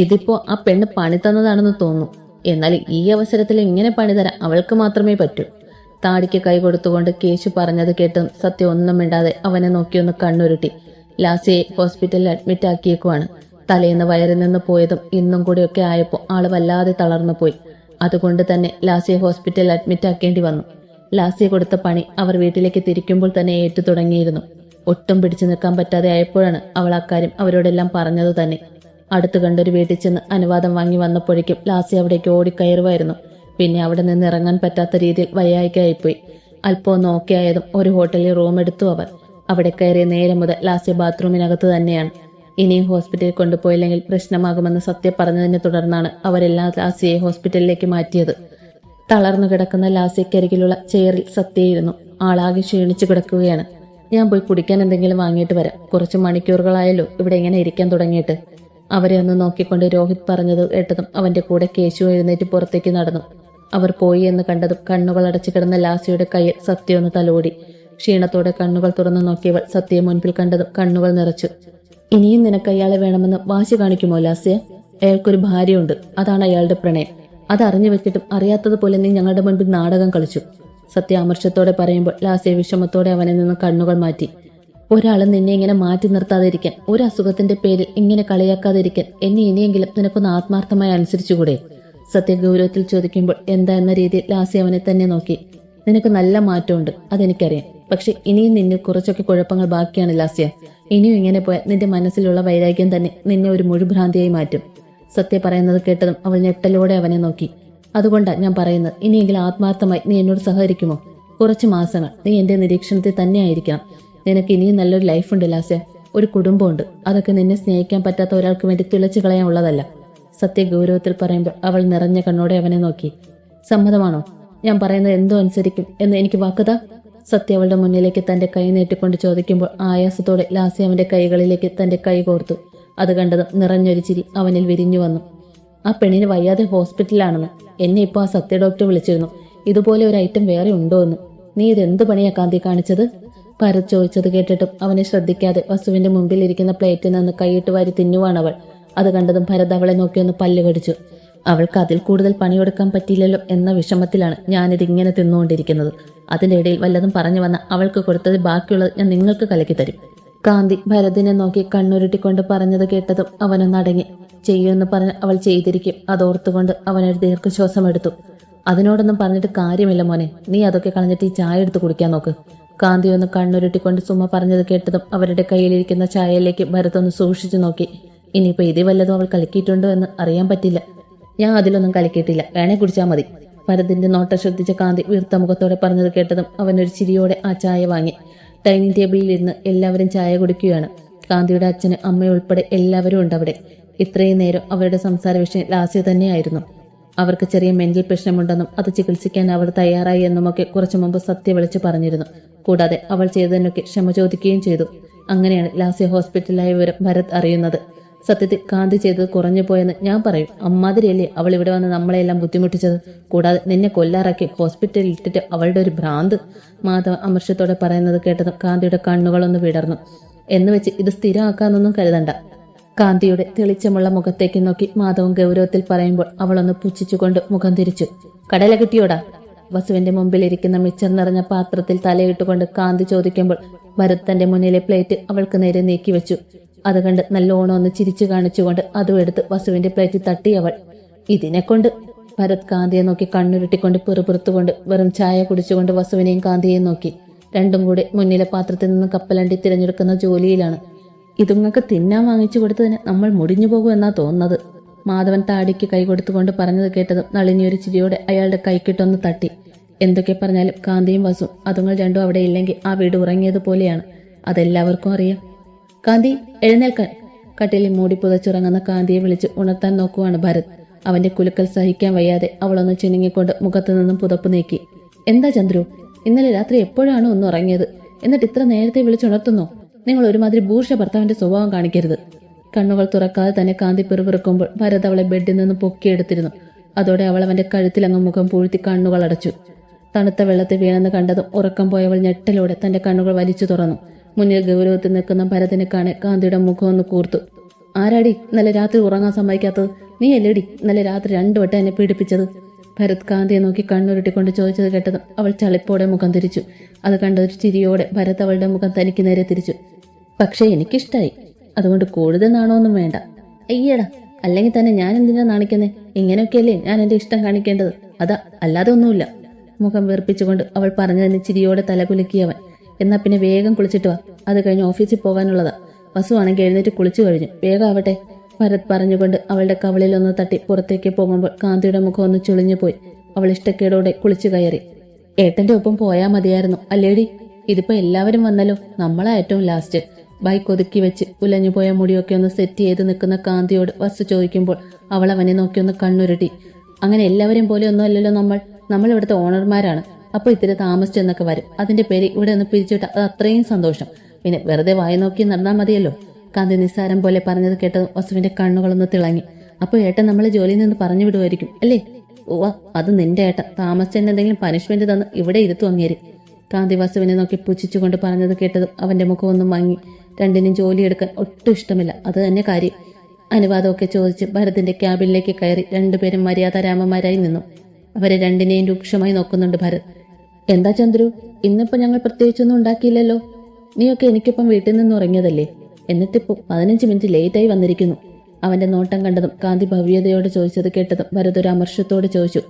ഇതിപ്പോ ആ പെണ്ണ് പണി തന്നതാണെന്ന് തോന്നുന്നു. എന്നാൽ ഈ അവസരത്തിൽ ഇങ്ങനെ പണി തരാൻ അവൾക്ക് മാത്രമേ പറ്റൂ. താടിക്ക് കൈ കൊടുത്തുകൊണ്ട് കേശു പറഞ്ഞത് കേട്ടും സത്യം ഒന്നും മിണ്ടാതെ അവനെ നോക്കിയൊന്ന് കണ്ണുരുട്ടി. ലാസിയെ ഹോസ്പിറ്റലിൽ അഡ്മിറ്റ് ആക്കിയേക്കുവാണ്. തലേന്ന് വയറിൽ നിന്ന് പോയതും ഇന്നും കൂടിയൊക്കെ ആയപ്പോൾ ആൾ വല്ലാതെ തളർന്നു പോയി. അതുകൊണ്ട് തന്നെ ലാസിയെ ഹോസ്പിറ്റലിൽ അഡ്മിറ്റ് ആക്കേണ്ടി വന്നു. ലാസിയെ കൊടുത്ത പണി അവർ വീട്ടിലേക്ക് തിരിക്കുമ്പോൾ തന്നെ ഏറ്റു തുടങ്ങിയിരുന്നു. ഒട്ടും പിടിച്ചു നിൽക്കാൻ പറ്റാതെ ആയപ്പോഴാണ് അവൾ അക്കാര്യം അവരോടെല്ലാം പറഞ്ഞത് തന്നെ. അടുത്ത് കണ്ടൊരു വീട്ടിൽ ചെന്ന് അനുവാദം വാങ്ങി വന്നപ്പോഴേക്കും ലാസി അവിടേക്ക് ഓടിക്കയറുമായിരുന്നു പിന്നെ അവിടെ നിന്ന് ഇറങ്ങാൻ പറ്റാത്ത രീതിയിൽ വയ്യായിക്കായിപ്പോയി അല്പം നോക്കിയായതും ഒരു ഹോട്ടലിൽ റൂം എടുത്തു അവർ. അവിടെ കയറിയ നേരം മുതൽ ലാസി ബാത്റൂമിനകത്ത് തന്നെയാണ്. ഇനിയും ഹോസ്പിറ്റലിൽ കൊണ്ടുപോയില്ലെങ്കിൽ പ്രശ്നമാകുമെന്ന് സത്യം പറഞ്ഞതിനെ തുടർന്നാണ് അവരെല്ലാം ലാസിയെ ഹോസ്പിറ്റലിലേക്ക് മാറ്റിയത്. തളർന്നു കിടക്കുന്ന ലാസിക്കരികിലുള്ള ചെയറിൽ സത്യയിരുന്നു. ആളാകെ ക്ഷീണിച്ചു കിടക്കുകയാണ്. ഞാൻ പോയി കുടിക്കാൻ എന്തെങ്കിലും വാങ്ങിയിട്ട് വരാം. കുറച്ച് മണിക്കൂറുകളായല്ലോ. ഇവിടെ ഇങ്ങനെ ഇരിക്കാൻ തുടങ്ങിയിട്ട്? അവരെ ഒന്ന് നോക്കിക്കൊണ്ട് രോഹിത് പറഞ്ഞത് കേട്ടതും അവന്റെ കൂടെ കേശു എഴുന്നേറ്റ് പുറത്തേക്ക് നടന്നു. അവർ പോയി എന്ന് കണ്ടതും കണ്ണുകൾ അടച്ചു കിടന്ന ലാസിയുടെ കയ്യിൽ ഒന്ന് തലോടി. ക്ഷീണത്തോടെ കണ്ണുകൾ തുറന്നു നോക്കിയവൾ സത്യയെ മുൻപിൽ കണ്ടതും കണ്ണുകൾ നിറച്ചു. ഇനിയും നിനക്ക് അയാളെ വേണമെന്ന് വാശി കാണിക്കുമോ ലാസ്യ? അയാൾക്കൊരു ഭാര്യയുണ്ട്. അതാണ് അയാളുടെ പ്രണയം. അത് അറിഞ്ഞു വെച്ചിട്ടും അറിയാത്തതുപോലെ നീ ഞങ്ങളുടെ മുൻപിൽ നാടകം കളിച്ചു. സത്യ അമർഷത്തോടെ പറയുമ്പോൾ ലാസ്യ വിഷമത്തോടെ അവനിൽ നിന്ന് കണ്ണുകൾ മാറ്റി. ഒരാളും നിന്നെ ഇങ്ങനെ മാറ്റി നിർത്താതിരിക്കാൻ ഒരു അസുഖത്തിന്റെ പേരിൽ ഇങ്ങനെ കളിയാക്കാതിരിക്കാൻ എന്നെ ഇനിയെങ്കിലും നിനക്കൊന്ന് ആത്മാർത്ഥമായി അനുസരിച്ചുകൂടെ? സത്യ ഗൗരവത്തിൽ ചോദിക്കുമ്പോൾ എന്താ എന്ന രീതിയിൽ ലാസി അവനെ തന്നെ നോക്കി. നിനക്ക് നല്ല മാറ്റമുണ്ട് അതെനിക്കറിയാം. പക്ഷെ ഇനിയും നിന്നിൽ കുറച്ചൊക്കെ കുഴപ്പങ്ങൾ ബാക്കിയാണ് ലാസ്യ. ഇനിയും ഇങ്ങനെ പോയാൽ നിന്റെ മനസ്സിലുള്ള വൈരാഗ്യം തന്നെ നിന്നെ ഒരു മുഴുഭ്രാന്തിയായി മാറ്റും. സത്യ പറയുന്നത് കേട്ടതും അവൾ ഞെട്ടലോടെ അവനെ നോക്കി. അതുകൊണ്ടാണ് ഞാൻ പറയുന്നത് ഇനിയെങ്കിലും ആത്മാർത്ഥമായി നീ എന്നോട് സഹകരിക്കുമോ? കുറച്ച് മാസങ്ങൾ നീ എന്റെ നിരീക്ഷണത്തിൽ തന്നെ ആയിരിക്കണം. നിനക്ക് ഇനിയും നല്ലൊരു ലൈഫുണ്ട് ലാസ്യ. ഒരു കുടുംബമുണ്ട്. അതൊക്കെ നിന്നെ സ്നേഹിക്കാൻ പറ്റാത്ത ഒരാൾക്ക് വേണ്ടി തുളച്ചു കളയാനുള്ളതല്ല സത്യ ഗൗരവത്തിൽ പറയുമ്പോൾ അവൾ നിറഞ്ഞ കണ്ണോടെ അവനെ നോക്കി. സമ്മതമാണോ? ഞാൻ പറയുന്നത് എന്തോ അനുസരിക്കും എന്ന് എനിക്ക് വാക്കുത? സത്യ അവളുടെ മുന്നിലേക്ക് തന്റെ കൈ നീട്ടിക്കൊണ്ട് ചോദിക്കുമ്പോൾ ആയാസത്തോടെ ലാസി അവന്റെ കൈകളിലേക്ക് തന്റെ കൈ കോർത്തു. അത് കണ്ടതും നിറഞ്ഞൊരു ചിരി അവനിൽ വിരിഞ്ഞു വന്നു. ആ പെണ്ണിന് വയ്യാതെ ഹോസ്പിറ്റലിലാണെന്ന്. എന്നെ ഇപ്പോൾ ആ സത്യ ഡോക്ടർ വിളിച്ചിരുന്നു. ഇതുപോലെ ഒരു ഐറ്റം വേറെ ഉണ്ടോ എന്ന് നീ ഇത് എന്ത് പണിയാ കാന്തി കാണിച്ചത്? ഭരത് ചോദിച്ചത് കേട്ടിട്ടും അവനെ ശ്രദ്ധിക്കാതെ വസുവിന്റെ മുമ്പിൽ ഇരിക്കുന്ന പ്ലേറ്റിൽ നിന്ന് കൈയിട്ട് വാരി തിന്നുവാണ് അവൾ. അത് കണ്ടതും ഭരത് അവളെ നോക്കിയൊന്ന് പല്ല് കടിച്ചു. അവൾക്ക് അതിൽ കൂടുതൽ പണിയെടുക്കാൻ പറ്റിയില്ലല്ലോ എന്ന വിഷമത്തിലാണ് ഞാനിത് ഇങ്ങനെ തിന്നുകൊണ്ടിരിക്കുന്നത്. അതിന്റെ ഇടയിൽ വല്ലതും പറഞ്ഞു വന്ന അവൾക്ക് കൊടുത്തത് ബാക്കിയുള്ളത് ഞാൻ നിങ്ങൾക്ക് കലക്കി തരും. കാന്തി ഭരതിനെ നോക്കി കണ്ണുരുട്ടിക്കൊണ്ട് പറഞ്ഞത് കേട്ടതും അവനൊന്ന് അടങ്ങി. ചെയ്യുമെന്ന് പറഞ്ഞ് അവൾ ചെയ്തിരിക്കും. അതോർത്തുകൊണ്ട് അവനൊരു ദീർഘശ്വാസം എടുത്തു. അതിനോടൊന്നും പറഞ്ഞിട്ട് കാര്യമില്ല മോനെ. നീ അതൊക്കെ കളഞ്ഞിട്ട് ഈ ചായ എടുത്ത് കുടിക്കാൻ നോക്ക്. കാന്തി ഒന്ന് കണ്ണുരുട്ടിക്കൊണ്ട് സുമ പറഞ്ഞത് കേട്ടതും അവരുടെ കയ്യിലിരിക്കുന്ന ചായയിലേക്ക് ഭരതൊന്ന് സൂക്ഷിച്ചു നോക്കി. ഇനിയിപ്പോ ഇതേ വല്ലതും അവൾ കലക്കിയിട്ടുണ്ടോ എന്ന് അറിയാൻ പറ്റില്ല. ഞാൻ അതിലൊന്നും കലക്കിയിട്ടില്ല വേണേ കുടിച്ചാൽ മതി. ഭരതിന്റെ നോട്ടം ശ്രദ്ധിച്ച കാന്തി വീർത്ത മുഖത്തോടെ പറഞ്ഞത് കേട്ടതും അവനൊരു ചിരിയോടെ ആ ചായ വാങ്ങി. ഡൈനിങ് ടേബിളിൽ ഇരുന്ന് എല്ലാവരും ചായ കുടിക്കുകയാണ്. കാന്തിയുടെ അച്ഛനും അമ്മയും ഉൾപ്പെടെ എല്ലാവരും ഉണ്ട് അവിടെ. ഇത്രയും നേരം അവരുടെ സംസാര വിഷയം ലാസ്യ തന്നെയായിരുന്നു അവർക്ക് ചെറിയ മെന്റൽ പ്രശ്നമുണ്ടെന്നും അത് ചികിത്സിക്കാൻ അവൾ തയ്യാറായി എന്നുമൊക്കെ കുറച്ചു മുമ്പ് സത്യ വിളിച്ചു പറഞ്ഞിരുന്നു. കൂടാതെ അവൾ ചെയ്തതിനൊക്കെ ക്ഷമ ചോദിക്കുകയും ചെയ്തു. അങ്ങനെയാണ് ലാസ്യ ഹോസ്പിറ്റലായ വിവരം ഭരത് അറിയുന്നത്. സത്യത്തിൽ കാന്തി ചെയ്തത് കുറഞ്ഞു പോയെന്ന് ഞാൻ പറയും. അമ്മാതിരിയല്ലേ അവൾ ഇവിടെ വന്ന് നമ്മളെല്ലാം ബുദ്ധിമുട്ടിച്ചത്? കൂടാതെ നിന്നെ കൊല്ലാറാക്കി ഹോസ്പിറ്റലിൽ ഇട്ടിട്ട് അവളുടെ ഒരു ഭ്രാന്ത്? മാധവ അമർഷത്തോടെ പറയുന്നത് കേട്ടതും കാന്തിയുടെ കണ്ണുകളൊന്ന് വിടർന്നു. എന്ന് വെച്ച് ഇത് സ്ഥിരമാക്കാന്നൊന്നും കരുതണ്ട. കാന്തിയുടെ തെളിച്ചമുള്ള മുഖത്തേക്ക് നോക്കി മാധവൻ ഗൗരവത്തിൽ പറയുമ്പോൾ അവളൊന്ന് പുച്ഛിച്ചുകൊണ്ട് മുഖം തിരിച്ചു. കടല കിട്ടിയോടാ? വസുവിന്റെ മുമ്പിൽ ഇരിക്കുന്ന മിച്ചർ നിറഞ്ഞ പാത്രത്തിൽ തലയിട്ടുകൊണ്ട് കാന്തി ചോദിക്കുമ്പോൾ ഭരത്തന്റെ മുന്നിലെ പ്ലേറ്റ് അവൾക്ക് നേരെ നീക്കി വെച്ചു. അത് കണ്ട് നല്ലോണം ഒന്ന് ചിരിച്ചു കാണിച്ചുകൊണ്ട് അതും എടുത്ത് വസുവിന്റെ പ്ലേറ്റ് തട്ടി അവൾ. ഇതിനെ കൊണ്ട് ഭരത് കാന്തിയെ നോക്കി കണ്ണുരുട്ടിക്കൊണ്ട് പിറുപിറുത്തുകൊണ്ട് വെറും ചായ കുടിച്ചുകൊണ്ട് വസുവിനെയും കാന്തിയെയും നോക്കി. രണ്ടും കൂടെ മുന്നിലെ പാത്രത്തിൽ നിന്ന് കപ്പലണ്ടി തിരഞ്ഞെടുക്കുന്ന ജോലിയിലാണ്. ഇതുങ്ങൾക്ക് തിന്നാൻ വാങ്ങിച്ചു കൊടുത്തതിന് നമ്മൾ മുടിഞ്ഞു പോകും എന്നാ തോന്നുന്നത്. മാധവൻ താടിക്ക് കൈ കൊടുത്തുകൊണ്ട് പറഞ്ഞത് കേട്ടതും ഒരു ചിരിയോടെ അയാളുടെ കൈക്കിട്ടൊന്ന് തട്ടി. എന്തൊക്കെ പറഞ്ഞാലും കാന്തിയും വസും അതുങ്ങൾ രണ്ടും അവിടെ ഇല്ലെങ്കിൽ ആ വീട് ഉറങ്ങിയതുപോലെയാണ് അതെല്ലാവർക്കും അറിയാം. കാന്തി എഴുന്നേൽക്കാൻ. കട്ടിലിൽ മൂടി പുതച്ചുറങ്ങുന്ന കാന്തിയെ വിളിച്ച് ഉണർത്താൻ നോക്കുവാണ് ഭരത്. അവന്റെ കുലുക്കൽ സഹിക്കാൻ വയ്യാതെ അവളൊന്ന് ചിണുങ്ങിക്കൊണ്ട് മുഖത്തു നിന്നും പുതപ്പ് നീക്കി. എന്താ ചന്ദ്രു ഇന്നലെ രാത്രി എപ്പോഴാണ് ഒന്ന് ഉറങ്ങിയത്? എന്നിട്ട് ഇത്ര നേരത്തെ വിളിച്ചുണർത്തുന്നോ? നിങ്ങൾ ഒരുമാതിരി ഭൂഷ ഭർത്താവിന്റെ സ്വഭാവം കാണിക്കരുത്. കണ്ണുകൾ തുറക്കാതെ തന്നെ കാന്തി പിറുപിറുക്കുമ്പോൾ ഭരത് അവളെ ബെഡിൽ നിന്ന് പൊക്കിയെടുത്തിരുന്നു. അതോടെ അവൾ അവന്റെ കഴുത്തിലങ്ങ് മുഖം പൂഴ്ത്തി കണ്ണുകൾ അടച്ചു. തണുത്ത വെള്ളത്തിൽ വീണെന്ന് കണ്ടതും ഉറക്കം പോയവൾ ഞെട്ടലോടെ തന്റെ കണ്ണുകൾ വലിച്ചു തുറന്നു. മുന്നിൽ ഗൗരവത്തിൽ നിൽക്കുന്ന ഭരതിനെ കാണെ കാന്തിയുടെ മുഖം ഒന്ന് കൂർത്തു. ആരാടി? നല്ല രാത്രി ഉറങ്ങാൻ സമ്മതിക്കാത്തത്? നീ അല്ലേടി നല്ല രാത്രി രണ്ടു വട്ടം എന്നെ പീഡിപ്പിച്ചത്? ഭരത് കാന്തിയെ നോക്കി കണ്ണുരുട്ടിക്കൊണ്ട് ചോദിച്ചത് കേട്ടതും അവൾ ചളിപ്പോടെ മുഖം തിരിച്ചു. അത് കണ്ട ഒരു ചിരിയോടെ ഭരത് അവളുടെ മുഖം തനിക്ക് നേരെ തിരിച്ചു. പക്ഷേ എനിക്കിഷ്ടായി. അതുകൊണ്ട് കൂടുതൽ നാണമൊന്നും വേണ്ട. അയ്യടാ അല്ലെങ്കിൽ തന്നെ ഞാൻ എന്തിനാ നാണിക്കുന്നേ? ഇങ്ങനെയൊക്കെയല്ലേ ഞാൻ എന്റെ ഇഷ്ടം കാണിക്കേണ്ടത്. അതാ അല്ലാതെ ഒന്നുമില്ല. മുഖം വീർപ്പിച്ചുകൊണ്ട് അവൾ പറഞ്ഞതിന് ചിരിയോടെ തലകുലുക്കിയവൻ എന്നാ പിന്നെ വേഗം കുളിച്ചിട്ട് വാ. അത് കഴിഞ്ഞ് ഓഫീസിൽ പോകാനുള്ളതാ. വസുവാണെങ്കിൽ എഴുന്നേറ്റ് കുളിച്ചു കഴിഞ്ഞു. വേഗം ആവട്ടെ. ഭരത് പറഞ്ഞുകൊണ്ട് അവളുടെ കവളിൽ ഒന്ന് തട്ടി പുറത്തേക്ക് പോകുമ്പോൾ കാന്തിയുടെ മുഖം ഒന്ന് ചുളിഞ്ഞു പോയി. അവൾ ഇഷ്ടക്കേടോടെ കുളിച്ചു കയറി. ഏട്ടന്റെ ഒപ്പം പോയാ മതിയായിരുന്നു അല്ലേടി? ഇതിപ്പോ എല്ലാവരും വന്നല്ലോ. നമ്മളാ ഏറ്റവും ലാസ്റ്റ്. ബൈക്ക് ഒതുക്കി വെച്ച് ഉലഞ്ഞു പോയ മുടിയൊക്കെ ഒന്ന് സെറ്റ് ചെയ്ത് നിൽക്കുന്ന കാന്തിയോട് വസ്തു ചോദിക്കുമ്പോൾ അവൾ അവനെ നോക്കി ഒന്ന് കണ്ണുരുട്ടി. അങ്ങനെ എല്ലാവരും പോലെ ഒന്നും അല്ലല്ലോ നമ്മൾ. നമ്മൾ ഇവിടുത്തെ ഓണർമാരാണ്. അപ്പൊ ഇത്തിരി താമസിച്ചെന്നൊക്കെ വരും. അതിന്റെ പേര് ഇവിടെ ഒന്ന് പിരിച്ചുവിട്ട അത് അത്രയും സന്തോഷം. പിന്നെ വെറുതെ വായി നോക്കി നടന്നാൽ മതിയല്ലോ. കാന്തി നിസ്സാരം പോലെ പറഞ്ഞത് കേട്ട് വസുവിന്റെ കണ്ണുകളൊന്ന് തിളങ്ങി. അപ്പൊ ഏട്ടൻ നമ്മളെ ജോലിയിൽ നിന്ന് പറഞ്ഞു വിടുമായിരിക്കും അല്ലേ? ഓ അത് നിന്റെ ഏട്ട താമസിച്ചതിന് എന്തെങ്കിലും പനിഷ്മെന്റ് തന്ന് ഇവിടെ ഇരുത്തു അങ്ങേര് കാന്തി വസുവിനെ നോക്കി പുച്ഛിച്ചുകൊണ്ട് പറഞ്ഞത് കേട്ടതും അവന്റെ മുഖം ഒന്നും മങ്ങി. രണ്ടിനും ജോലിയെടുക്കാൻ ഒട്ടും ഇഷ്ടമില്ല അത് തന്നെ കാര്യം. അനുവാദമൊക്കെ ചോദിച്ച് ഭരതിന്റെ ക്യാബിനിലേക്ക് കയറി രണ്ടുപേരും മര്യാദാരാമന്മാരായി നിന്നു. അവരെ രണ്ടിനെയും രൂക്ഷമായി നോക്കുന്നുണ്ട് ഭരത്. എന്താ ചന്ദ്രു ഇന്നിപ്പോ ഞങ്ങൾ പ്രത്യേകിച്ചൊന്നും ഉണ്ടാക്കിയില്ലല്ലോ? നീയൊക്കെ എനിക്കൊപ്പം വീട്ടിൽ നിന്ന് ഉറങ്ങിയതല്ലേ? എന്നിട്ടിപ്പോ പതിനഞ്ച് മിനിറ്റ് ലേറ്റായി വന്നിരിക്കുന്നു. അവന്റെ നോട്ടം കണ്ടതും കാന്തി ഭവ്യതയോട് ചോദിച്ചത് കേട്ടതും ഭരത് ഒരു അമർഷത്തോട് ചോദിച്ചു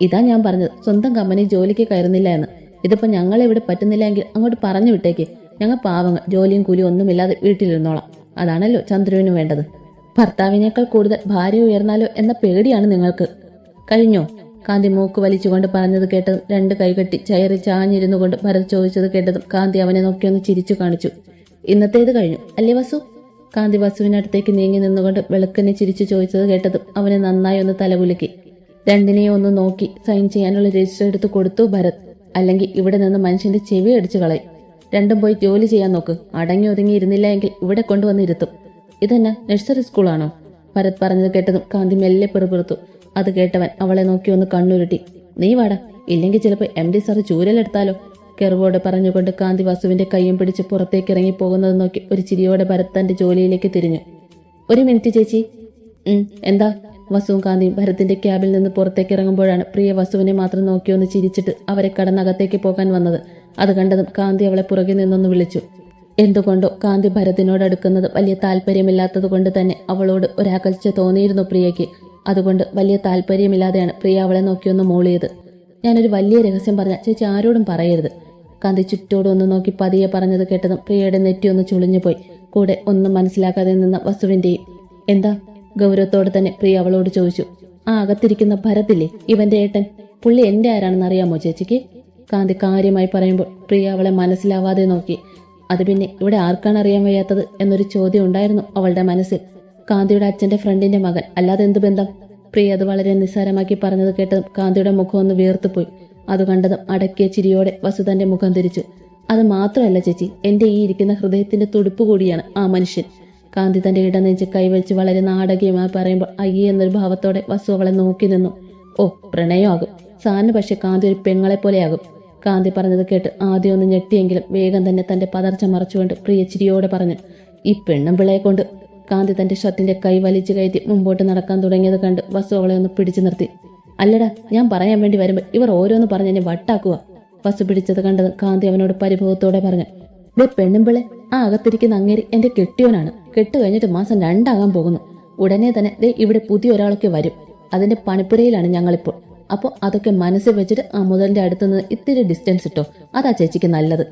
ഇതാ ഞാൻ പറഞ്ഞത് സ്വന്തം കമ്പനി ജോലിക്ക് കയറുന്നില്ല എന്ന്. ഇതിപ്പോ ഞങ്ങളെ ഇവിടെ പറ്റുന്നില്ല എങ്കിൽ അങ്ങോട്ട് പറഞ്ഞു വിട്ടേക്ക്. ഞങ്ങൾ പാവങ്ങൾ ജോലിയും കൂലിയും ഒന്നുമില്ലാതെ വീട്ടിലിരുന്നോളാം. അതാണല്ലോ ചന്ദ്രുവിന് വേണ്ടത്. ഭർത്താവിനേക്കാൾ കൂടുതൽ ഭാര്യ ഉയർന്നാലോ എന്ന പേടിയാണ് നിങ്ങൾക്ക്. കഴിഞ്ഞോ? കാന്തി മൂക്ക് വലിച്ചുകൊണ്ട് പറഞ്ഞത് കേട്ടതും രണ്ട് കൈകെട്ടി ചയറി ചാഞ്ഞിരുന്നു കൊണ്ട് ഭരത് ചോദിച്ചത് കേട്ടതും കാന്തി അവനെ നോക്കിയൊന്ന് ചിരിച്ചു കാണിച്ചു. ഇന്നത്തേത് കഴിഞ്ഞു. അല്ലേ വസു? കാന്തി വസുവിനടുത്തേക്ക് നീങ്ങി നിന്നുകൊണ്ട് വെളുക്കനെ ചിരിച്ചു ചോദിച്ചത് കേട്ടതും അവനെ നന്നായി ഒന്ന് തലകുലുക്കി. രണ്ടിനെയും ഒന്ന് നോക്കി സൈൻ ചെയ്യാനുള്ള രജിസ്റ്റർ എടുത്ത് കൊടുത്തു ഭരത്. അല്ലെങ്കിൽ ഇവിടെ നിന്ന് മനുഷ്യന്റെ ചെവി അടിച്ചു കളയും. രണ്ടും പോയി ജോലി ചെയ്യാൻ നോക്ക്. അടങ്ങി ഒതുങ്ങി ഇരുന്നില്ല എങ്കിൽ ഇവിടെ കൊണ്ടുവന്ന് ഇരുത്തും. ഇതെന്നാ? നഴ്സറി സ്കൂളാണോ ഭരത് പറഞ്ഞത് കേട്ടതും കാന്തി മെല്ലെ പിറുപിറുത്തു. അത് കേട്ടവൻ അവളെ നോക്കി ഒന്ന് കണ്ണുരുട്ടി. നീ വാടാ. ഇല്ലെങ്കിൽ ചിലപ്പോൾ എം ഡി സാറ് ചൂരലെടുത്താലോ. കെറുവോടെ പറഞ്ഞുകൊണ്ട് കാന്തി വസുവിന്റെ കൈയും പിടിച്ച് പുറത്തേക്ക് ഇറങ്ങി പോകുന്നത് നോക്കി ഒരു ചിരിയോടെ ഭരത് തന്റെ ജോലിയിലേക്ക് തിരിഞ്ഞു. ഒരു മിനിറ്റ് ചേച്ചി. എന്താ? വസുവും കാന്തിയും ഭരത്തിന്റെ ക്യാബിൽ നിന്ന് പുറത്തേക്ക് ഇറങ്ങുമ്പോഴാണ് പ്രിയ വസുവിനെ മാത്രം നോക്കിയൊന്ന് ചിരിച്ചിട്ട് അവരെ കടന്നകത്തേക്ക് പോകാൻ വന്നത്. അത് കണ്ടതും കാന്തി അവളെ പുറകിൽ നിന്നൊന്ന് വിളിച്ചു. എന്തുകൊണ്ടോ? കാന്തി ഭരതിനോട് അടുക്കുന്നത് വലിയ താല്പര്യമില്ലാത്തത് കൊണ്ട് തന്നെ അവളോട് ഒരാകൽച്ച തോന്നിയിരുന്നു പ്രിയയ്ക്ക്. അതുകൊണ്ട് വലിയ താല്പര്യമില്ലാതെയാണ് പ്രിയ അവളെ നോക്കിയൊന്ന് മൂളിയത്. ഞാനൊരു വലിയ രഹസ്യം പറഞ്ഞ ചേച്ചി ആരോടും പറയരുത്. കാന്തി ചുറ്റോട് ഒന്ന് നോക്കി പതിയെ പറഞ്ഞത് കേട്ടതും പ്രിയയുടെ നെറ്റി ഒന്ന് ചുളിഞ്ഞുപോയി കൂടെ ഒന്നും മനസ്സിലാക്കാതെ നിന്ന വസുവിന്റെയും എന്താ? ഗൗരവത്തോടെ തന്നെ പ്രിയ അവളോട് ചോദിച്ചു. ആ അകത്തിരിക്കുന്ന ഭരതില്ലേ? ഇവന്റെ ഏട്ടൻ? പുള്ളി എന്റെ ആരാണെന്ന് അറിയാമോ ചേച്ചിക്ക്? കാന്തി കാര്യമായി പറയുമ്പോൾ പ്രിയ അവളെ മനസ്സിലാവാതെ നോക്കി. അത് പിന്നെ ഇവിടെ ആർക്കാണ് അറിയാൻ വയ്യാത്തത്? എന്നൊരു ചോദ്യം ഉണ്ടായിരുന്നു അവളുടെ മനസ്സിൽ. കാന്തിയുടെ അച്ഛന്റെ ഫ്രണ്ടിന്റെ മകൻ. അല്ലാതെ എന്ത് ബന്ധം? പ്രിയ അത് വളരെ നിസ്സാരമാക്കി പറഞ്ഞത് കേട്ടതും കാന്തിയുടെ മുഖം ഒന്ന് വീർത്തുപോയി അത് കണ്ടതും അടക്കിയ ചിരിയോടെ വസുതന്റെ മുഖം തിരിച്ചു. അത് മാത്രമല്ല ചേച്ചി എന്റെ ഈ ഇരിക്കുന്ന ഹൃദയത്തിന്റെ തുടുപ്പ് കൂടിയാണ് ആ മനുഷ്യൻ. കാന്തി തന്റെ ഇടനെഞ്ച് കൈവച്ച് വളരെ നാടകീയമായി പറയുമ്പോൾ അയ്യേ എന്നൊരു ഭാവത്തോടെ വസു അവളെ നോക്കി നിന്നു. ഓ പ്രണയമാകും. സാറിന് പക്ഷെ കാന്തി ഒരു പെങ്ങളെ പോലെയാകും. കാന്തി പറഞ്ഞത് കേട്ട് ആദ്യം ഒന്ന് ഞെട്ടിയെങ്കിലും വേഗം തന്നെ തന്റെ പതർച്ച മറച്ചുകൊണ്ട് പ്രിയ ചിരിയോടെ പറഞ്ഞു ഈ പെണ്ണും പിള്ളയെ കൊണ്ട്. കാന്തി തന്റെ ഷർട്ടിന്റെ കൈ വലിച്ചു കയറ്റി മുമ്പോട്ട് നടക്കാൻ തുടങ്ങിയത് കണ്ട് വസു അവളെ ഒന്ന് പിടിച്ചു നിർത്തി. അല്ലടാ ഞാൻ പറയാൻ വേണ്ടി വരുമ്പോൾ ഇവർ ഓരോന്ന് പറഞ്ഞ് എന്നെ വട്ടാക്കുക. പശു പിടിച്ചത് കണ്ടത് കാന്തി അവനോട് പരിഭവത്തോടെ പറഞ്ഞു ദേ പെണ്ണുമ്പിളെ ആ അകത്തിരിക്കുന്ന അങ്ങേരി എന്റെ കെട്ടിയോനാണ്. കെട്ട് കഴിഞ്ഞിട്ട് മാസം രണ്ടാകാൻ പോകുന്നു. ഉടനെ തന്നെ ദേ ഇവിടെ പുതിയ ഒരാളൊക്കെ വരും. അതിന്റെ പണിപ്പുരയിലാണ് ഞങ്ങളിപ്പോൾ. അപ്പോൾ അതൊക്കെ മനസ്സിൽ വെച്ചിട്ട് ആ മുതലിന്റെ അടുത്ത് നിന്ന് ഇത്തിരി ഡിസ്റ്റൻസ് ഇട്ടോ. അതാ ചേച്ചിക്ക് നല്ലത്.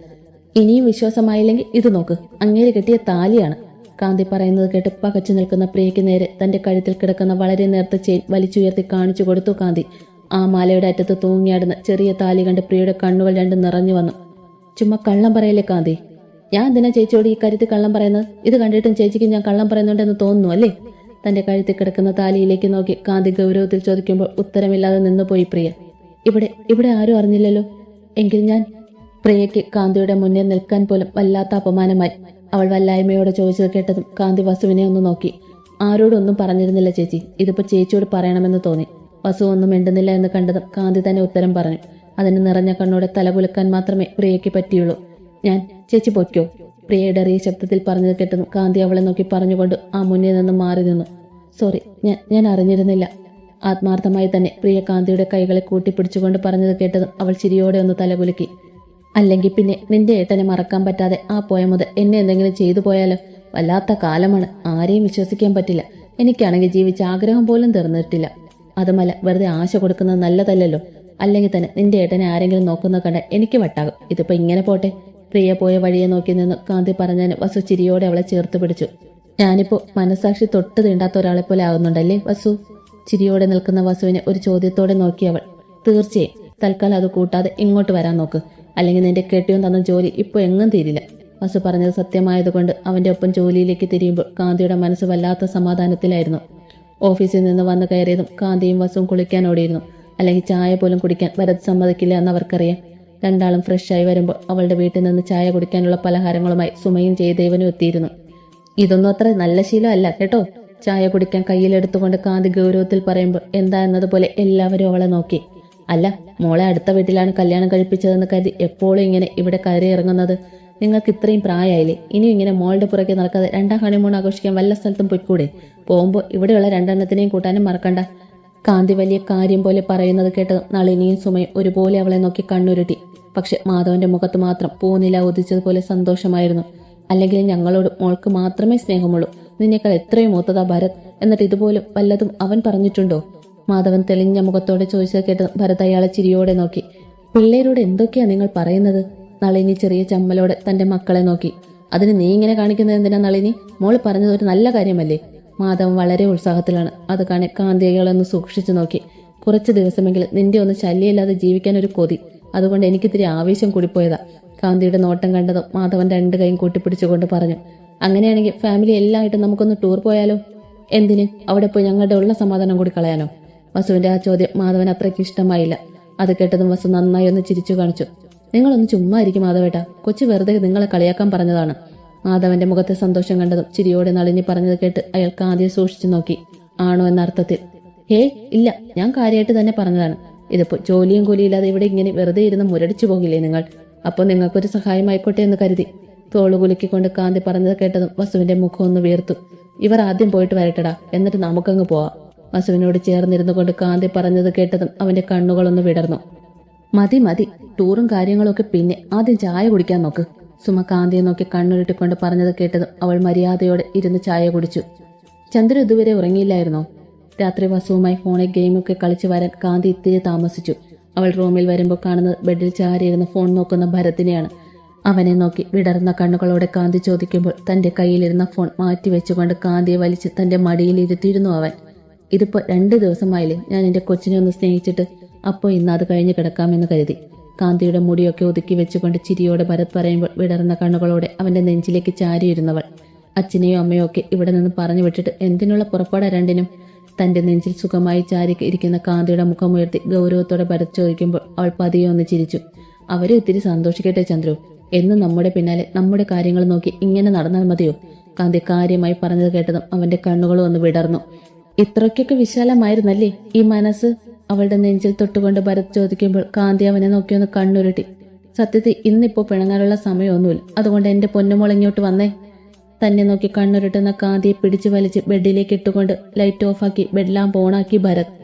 ഇനിയും വിശ്വാസമായില്ലെങ്കിൽ ഇത് നോക്ക്. അങ്ങേര് കെട്ടിയ താലിയാണ്. കാന്തി പറയുന്നത് കേട്ട് പകച്ചു നിൽക്കുന്ന പ്രിയയ്ക്ക് നേരെ തന്റെ കഴുത്തിൽ കിടക്കുന്ന വളരെ നേർത്ത ചെയിൻ വലിച്ചുയർത്തി കാണിച്ചു കൊടുത്തു കാന്തി. ആ മാലയുടെ അറ്റത്ത് തൂങ്ങിയാടുന്ന ചെറിയ താലി കണ്ട് പ്രിയയുടെ കണ്ണുകൾ രണ്ടും നിറഞ്ഞു വന്നു. ചുമ്മാ കള്ളം പറയല്ലേ കാന്തി? ഞാൻ എന്തിനാ ചേച്ചിയോട് ഈ കാര്യത്തിൽ കള്ളം പറയുന്നത്? ഇത് കണ്ടിട്ടും ചേച്ചിക്ക് ഞാൻ കള്ളം പറയുന്നുണ്ടെന്ന് തോന്നുന്നു അല്ലേ? തന്റെ കഴുത്തിൽ കിടക്കുന്ന താലിയിലേക്ക് നോക്കി കാന്തി ഗൗരവത്തിൽ ചോദിക്കുമ്പോൾ ഉത്തരമില്ലാതെ നിന്നുപോയി പ്രിയ. ഇവിടെ ഇവിടെ ആരും അറിഞ്ഞില്ലല്ലോ. എങ്കിൽ ഞാൻ പ്രിയയ്ക്ക് കാന്തിയുടെ മുന്നിൽ നിൽക്കാൻ പോലും വല്ലാത്ത അപമാനമായി. അവൾ വല്ലായ്മയോടെ ചോദിച്ചത് കേട്ടതും കാന്തി വസുവിനെ ഒന്ന് നോക്കി. ആരോടൊന്നും പറഞ്ഞിരുന്നില്ല ചേച്ചി. ഇതിപ്പോ ചേച്ചിയോട് പറയണമെന്ന് തോന്നി. വസു ഒന്നും മിണ്ടുന്നില്ല എന്ന് കണ്ടതും കാന്തി തന്നെ ഉത്തരം പറഞ്ഞു. അതിന് നിറഞ്ഞ കണ്ണോടെ തലകുലുക്കാൻ മാത്രമേ പ്രിയയ്ക്ക് പറ്റിയുള്ളൂ. ഞാൻ ചേച്ചി പൊയ്ക്കോ. പ്രിയയുടെ അറിയ ശബ്ദത്തിൽ പറഞ്ഞത് കേട്ടതും കാന്തി അവളെ നോക്കി പറഞ്ഞുകൊണ്ട് ആ മുന്നിൽ നിന്ന് മാറി നിന്നു. സോറി ഞാൻ ഞാൻ അറിഞ്ഞിരുന്നില്ല. ആത്മാർത്ഥമായി തന്നെ പ്രിയ കാന്തിയുടെ കൈകളെ കൂട്ടിപ്പിടിച്ചുകൊണ്ട് പറഞ്ഞത് കേട്ടതും അവൾ ചിരിയോടെ ഒന്ന് തലകുലുക്കി അല്ലെങ്കിൽ പിന്നെ നിന്റെ ഏട്ടനെ മറക്കാൻ പറ്റാതെ ആ പോയ മുതൽ എന്നെ എന്തെങ്കിലും ചെയ്തു പോയാലോ? വല്ലാത്ത കാലമാണ്. ആരെയും വിശ്വസിക്കാൻ പറ്റില്ല. എനിക്കാണെങ്കിൽ ജീവിച്ച ആഗ്രഹം പോലും തീർന്നിട്ടില്ല. അതുമല്ല വെറുതെ ആശ കൊടുക്കുന്നത് നല്ലതല്ലല്ലോ. അല്ലെങ്കിൽ തന്നെ നിന്റെ ഏട്ടനെ ആരെങ്കിലും നോക്കുന്ന കണ്ട എനിക്ക് വട്ടാകും. ഇതിപ്പോ ഇങ്ങനെ പോട്ടെ. പ്രിയ പോയ വഴിയെ നോക്കി നിന്ന് കാന്തി പറഞ്ഞതിന് വസു ചിരിയോടെ അവളെ ചേർത്ത് പിടിച്ചു. ഞാനിപ്പോ മനസാക്ഷി തൊട്ട് തീണ്ടാത്ത ഒരാളെ പോലെ ആകുന്നുണ്ടല്ലേ വസു? ചിരിയോടെ നിൽക്കുന്ന വസുവിനെ ഒരു ചോദ്യത്തോടെ നോക്കിയവൾ തീർച്ചയായും. തൽക്കാലം അത് കൂട്ടാതെ ഇങ്ങോട്ട് വരാൻ നോക്ക്. അല്ലെങ്കിൽ നിന്റെ കെട്ടിയും തന്ന ജോലി ഇപ്പൊ എങ്ങും തീരില്ല. വസു പറഞ്ഞത് സത്യമായതുകൊണ്ട് അവന്റെ ഒപ്പം ജോലിയിലേക്ക് തിരിയുമ്പോൾ കാന്തിയുടെ മനസ്സ് വല്ലാത്ത സമാധാനത്തിലായിരുന്നു. ഓഫീസിൽ നിന്ന് വന്നു കയറിയതും കാന്തിയും വസുവും കുളിക്കാൻ ഓടിയിരുന്നു. അല്ലെങ്കിൽ ചായ പോലും കുടിക്കാൻ ഭരത് സമ്മതിക്കില്ല എന്ന് അവർക്കറിയാം രണ്ടാളും ഫ്രഷായി വരുമ്പോൾ അവളുടെ വീട്ടിൽ നിന്ന് ചായ കുടിക്കാനുള്ള പലഹാരങ്ങളുമായി സുമയും ജയദേവനും എത്തിയിരുന്നു. ഇതൊന്നും അത്ര നല്ല ശീലമല്ല കേട്ടോ? ചായ കുടിക്കാൻ കയ്യിലെടുത്തുകൊണ്ട് കാന്തി ഗൗരവത്തിൽ പറയുമ്പോൾ എന്താ എന്നതുപോലെ എല്ലാവരും അവളെ നോക്കി. അല്ല മോളെ അടുത്ത വീട്ടിലാണ് കല്യാണം കഴിപ്പിച്ചതെന്ന് കരുതി എപ്പോഴും ഇങ്ങനെ ഇവിടെ കയറി ഇറങ്ങുന്നത്. നിങ്ങൾക്ക് ഇത്രയും പ്രായമായില്ലേ ഇനിയും ഇങ്ങനെ മോളുടെ പുറകെ നടക്കാതെ രണ്ടാം ഹണിമൂൺ ആഘോഷിക്കാൻ വല്ല സ്ഥലത്തും പൊയ്ക്കൂടെ? പോകുമ്പോൾ ഇവിടെയുള്ള രണ്ടെണ്ണത്തിനെയും കൂട്ടാനും മറക്കണ്ട. കാന്തി വലിയ കാര്യം പോലെ പറയുന്നത് കേട്ടത് നളിനിയും സുമയും ഒരുപോലെ അവളെ നോക്കി കണ്ണുരുട്ടി. പക്ഷെ മാധവന്റെ മുഖത്ത് മാത്രം പൂനില ഉദിച്ചതുപോലെ സന്തോഷമായിരുന്നു. അല്ലെങ്കിൽ ഞങ്ങളോട് മോൾക്ക് മാത്രമേ സ്നേഹമുള്ളൂ. നിന്നേക്കാൾ എത്രയും മൂത്തതാ ഭരത്. എന്നിട്ട് ഇതുപോലും വല്ലതും അവൻ പറഞ്ഞിട്ടുണ്ടോ? മാധവൻ തെളിഞ്ഞ മുഖത്തോടെ ചോദിച്ചത് കേട്ട് ഭരത് അയാളെ ചിരിയോടെ നോക്കി. പിള്ളേരോട് എന്തൊക്കെയാ നിങ്ങൾ പറയുന്നത്? നളിനി ചെറിയ ചമ്മലോടെ തന്റെ മക്കളെ നോക്കി. അതിന് നീ ഇങ്ങനെ കാണിക്കുന്നത് എന്തിനാ നളിനി? മോൾ പറഞ്ഞത് ഒരു നല്ല കാര്യമല്ലേ? മാധവൻ വളരെ ഉത്സാഹത്തിലാണ്. അത് കാണെ കാന്തികളൊന്ന് സൂക്ഷിച്ചു നോക്കി. കുറച്ച് ദിവസമെങ്കിലും നിന്റെ ഒന്ന് ശല്യമില്ലാതെ ജീവിക്കാൻ ഒരു കൊതി. അതുകൊണ്ട് എനിക്കിത്തിരി ആവേശം കൂടിപ്പോയതാ കാന്തിയുടെ നോട്ടം കണ്ടതും മാധവൻ രണ്ട് കൈയും കൂട്ടിപ്പിടിച്ചുകൊണ്ട് പറഞ്ഞു. അങ്ങനെയാണെങ്കിൽ ഫാമിലി എല്ലായിട്ടും നമുക്കൊന്ന് ടൂർ പോയാലോ? എന്തിന്? അവിടെ പോയി ഞങ്ങളുടെ ഉള്ള സമാധാനം കൂടി കളയാനോ? വസുവിന്റെ ആ ചോദ്യം മാധവൻ അത്രയ്ക്ക് ഇഷ്ടമായില്ല. അത് കേട്ടതും വസു നന്നായി ഒന്ന് ചിരിച്ചു കാണിച്ചു. നിങ്ങളൊന്ന് ചുമ്മാ ഇരിക്കും മാധവേട്ട. കൊച്ചു വെറുതെ നിങ്ങളെ കളിയാക്കാൻ പറഞ്ഞതാണ്. മാധവന്റെ മുഖത്തെ സന്തോഷം കണ്ടതും ചിരിയോടെ നളിനി പറഞ്ഞത് കേട്ട് അയാൾക്ക് ആദ്യം സൂക്ഷിച്ചു നോക്കി. ആണോ എന്ന അർത്ഥത്തിൽ ഹേ ഇല്ല. ഞാൻ കാര്യമായിട്ട് തന്നെ പറഞ്ഞതാണ്. ഇതിപ്പോ ജോലിയും കൂലിയില്ലാതെ ഇവിടെ ഇങ്ങനെ വെറുതെ ഇരുന്ന് മുരടിച്ചു പോകില്ലേ നിങ്ങൾ? അപ്പോൾ നിങ്ങൾക്കൊരു സഹായമായിക്കോട്ടെ എന്ന് കരുതി. തോളു കുലുക്കിക്കൊണ്ട് കാന്തി പറഞ്ഞത് കേട്ടതും വസുവിന്റെ മുഖം ഒന്ന് വീർത്തു. ഇവർ ആദ്യം പോയിട്ട് വരട്ടടാ. എന്നിട്ട് നമുക്കങ്ങ് പോവാം. വസുവിനോട് ചേർന്നിരുന്നു കൊണ്ട് കാന്തി പറഞ്ഞത് കേട്ടതും അവന്റെ കണ്ണുകളൊന്ന് വിടർന്നു. മതി മതി ടൂറും കാര്യങ്ങളൊക്കെ പിന്നെ ആദ്യം ചായ കുടിക്കാൻ നോക്ക്. സുമ കാന്തിയെ നോക്കി കണ്ണുരുട്ടിക്കൊണ്ട് പറഞ്ഞത് കേട്ടതും അവൾ മര്യാദയോടെ ഇരുന്ന് ചായ കുടിച്ചു. ചന്ദ്ര ഇതുവരെ ഉറങ്ങിയില്ലായിരുന്നോ? രാത്രി വസുവുമായി ഫോണിൽ ഗെയിമൊക്കെ കളിച്ചു വരാൻ കാന്തി ഇത്തിരി താമസിച്ചു. അവൾ റൂമിൽ വരുമ്പോൾ കാണുന്നത് ബെഡിൽ ചാരിയിരുന്ന് ഫോൺ നോക്കുന്ന ഭരത്തിനെയാണ്. അവനെ നോക്കി വിടർന്ന കണ്ണുകളോടെ കാന്തി ചോദിക്കുമ്പോൾ തന്റെ കയ്യിലിരുന്ന ഫോൺ മാറ്റിവെച്ചുകൊണ്ട് കാന്തിയെ വലിച്ച് തന്റെ മടിയിൽ ഇരുത്തിയിരുന്നു അവൻ. ഇതിപ്പോ രണ്ട് ദിവസമായില്ലേ ഞാൻ എന്റെ കൊച്ചിനെ ഒന്ന് സ്നേഹിച്ചിട്ട് അപ്പോ ഇന്ന് അത് കഴിഞ്ഞ് കിടക്കാമെന്ന് കരുതി. കാന്തിയുടെ മുടിയൊക്കെ ഒതുക്കി വെച്ചുകൊണ്ട് ചിരിയോടെ ഭരത് പറയുമ്പോൾ വിടർന്ന കണ്ണുകളോടെ അവന്റെ നെഞ്ചിലേക്ക് ചാരിയിരുന്നവൾ. അച്ഛനെയോ അമ്മയോ ഒക്കെ ഇവിടെ നിന്ന് പറഞ്ഞു വിട്ടിട്ട് എന്തിനുള്ള പുറപ്പാടാ രണ്ടിനും? തന്റെ നെഞ്ചിൽ സുഖമായി ചാരി ഇരിക്കുന്ന കാന്തിയുടെ മുഖമുയർത്തി ഗൗരവത്തോടെ ഭരത് ചോദിക്കുമ്പോൾ അവൾ പതിയെ ഒന്ന് ചിരിച്ചു. അവരെ ഒത്തിരി സന്തോഷിക്കട്ടെ ചന്ദ്രു. എന്ന് നമ്മുടെ പിന്നാലെ നമ്മുടെ കാര്യങ്ങൾ നോക്കി ഇങ്ങനെ നടന്നാൽ മതിയോ? കാന്തി കാര്യമായി പറഞ്ഞത് കേട്ടതും അവന്റെ കണ്ണുകളും ഒന്ന് വിടർന്നു. ഇത്രയ്ക്കൊക്കെ വിശാലമായിരുന്നല്ലേ? ഈ മനസ്സ്? അവളുടെ നെഞ്ചിൽ തൊട്ടുകൊണ്ട് ഭരത് ചോദിക്കുമ്പോൾ കാന്തി അവനെ നോക്കിയൊന്ന് കണ്ണുരുട്ടി. സത്യത്തിൽ ഇന്നിപ്പോ പിണങ്ങാനുള്ള സമയമൊന്നുമില്ല. അതുകൊണ്ട് എന്റെ പൊന്നുമോൾ ഇങ്ങോട്ട് വന്നേ. തന്നെ നോക്കി കണ്ണുരുട്ടുന്ന കാന്തിയെ പിടിച്ചു വലിച്ച് ബെഡിലേക്ക് ഇട്ടുകൊണ്ട് ലൈറ്റ് ഓഫാക്കി ലാം ഓണാക്കി ഭരത്.